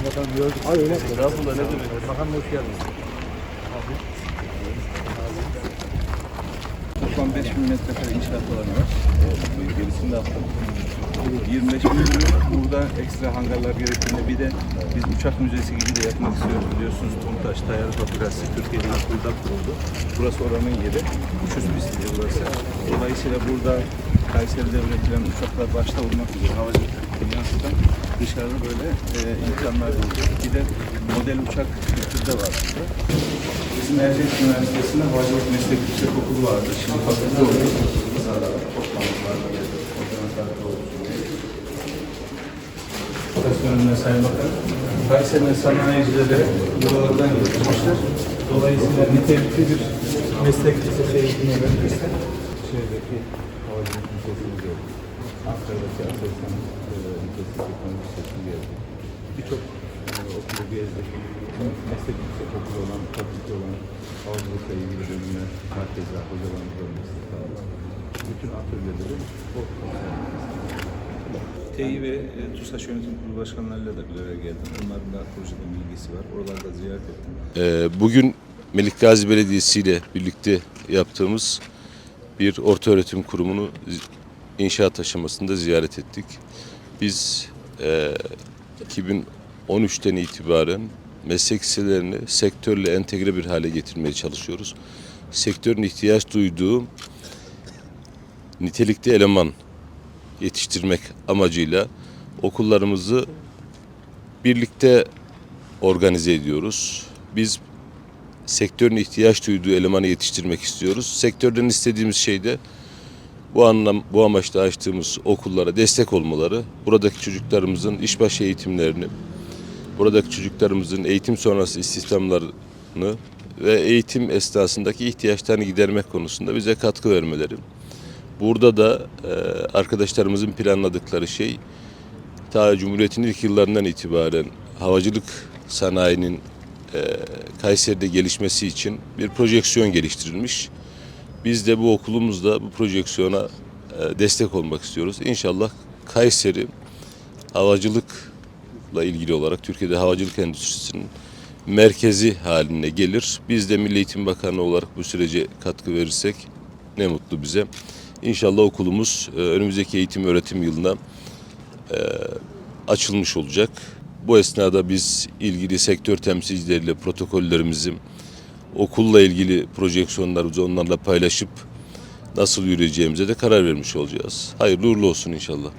Sayın Bakanım gördük. Ay öyle. Estağfurullah ne demek. Bakanım hoş geldiniz. Toplam 5 bin metrekare inşaat alanı var. Ee, Gerisini de yaptım. 25 bin burada ekstra hangarlar gerektiğinde bir de biz uçak müzesi gibi de yapmak istiyoruz. Biliyorsunuz Tontaş Tayyar Fabrikası Türkiye'de ilk burada kuruldu. Burası oranın yeri. Uçuş pisti burası. Dolayısıyla burada Kayseri'de üretilen uçaklar başta olmak üzere havacılık dünyasından dışarıda böyle e, imkanlar olacak. Bir de model uçak kültürü var burada. Bizim Erciyes Üniversitesi'nde havacılık meslek yüksek okulu vardı. Şimdi fakülte oldu. Toplantılarla konferanslarda oldu. Başkanımla Sayın Bakan, Kayseri'nin sanayicileri buralardan getirmişler. Dolayısıyla nitelikli bir meslek lisesi eğitimi verirse Şeydeki havacılık lisesini gördük. Ankara'daki Aselsan Lisesi Teknoloji Lisesi'ni gördük. Birçok e, okulu gezdik. Meslek yüksek okulu olan, fakülte olan havacılıkla ilgili bölümler, merkezler, destek sağladık. Bütün atölyeleri o TEİ ve e, TUSAŞ Yönetim Kurulu başkanlarıyla da bir araya geldim. Onların da projeden bilgisi var. Oralarda ziyaret ettim. Ee, Bugün Melik Gazi Belediyesi ile birlikte yaptığımız bir orta öğretim kurumunu inşaat aşamasında ziyaret ettik. Biz e, 2013'ten itibaren meslek liselerini sektörle entegre bir hale getirmeye çalışıyoruz. Sektörün ihtiyaç duyduğu nitelikli eleman yetiştirmek amacıyla okullarımızı birlikte organize ediyoruz. Biz sektörün ihtiyaç duyduğu elemanı yetiştirmek istiyoruz. Sektörden istediğimiz şey de bu anlam bu amaçla açtığımız okullara destek olmaları, buradaki çocuklarımızın işbaşı eğitimlerini, buradaki çocuklarımızın eğitim sonrası istihdamlarını ve eğitim esnasındaki ihtiyaçlarını gidermek konusunda bize katkı vermeleri. Burada da e, arkadaşlarımızın planladıkları şey ta Cumhuriyet'in ilk yıllarından itibaren havacılık sanayinin e, Kayseri'de gelişmesi için bir projeksiyon geliştirilmiş. Biz de bu okulumuzda bu projeksiyona e, destek olmak istiyoruz. İnşallah Kayseri havacılıkla ilgili olarak Türkiye'de havacılık endüstrisinin merkezi haline gelir. Biz de Milli Eğitim Bakanlığı olarak bu sürece katkı verirsek ne mutlu bize. İnşallah okulumuz e, önümüzdeki eğitim öğretim yılına açılmış olacak. Bu esnada biz ilgili sektör temsilcileriyle protokollerimizi okulla ilgili projeksiyonlarımızı onlarla paylaşıp nasıl yürüyeceğimize de karar vermiş olacağız. Hayırlı uğurlu olsun inşallah.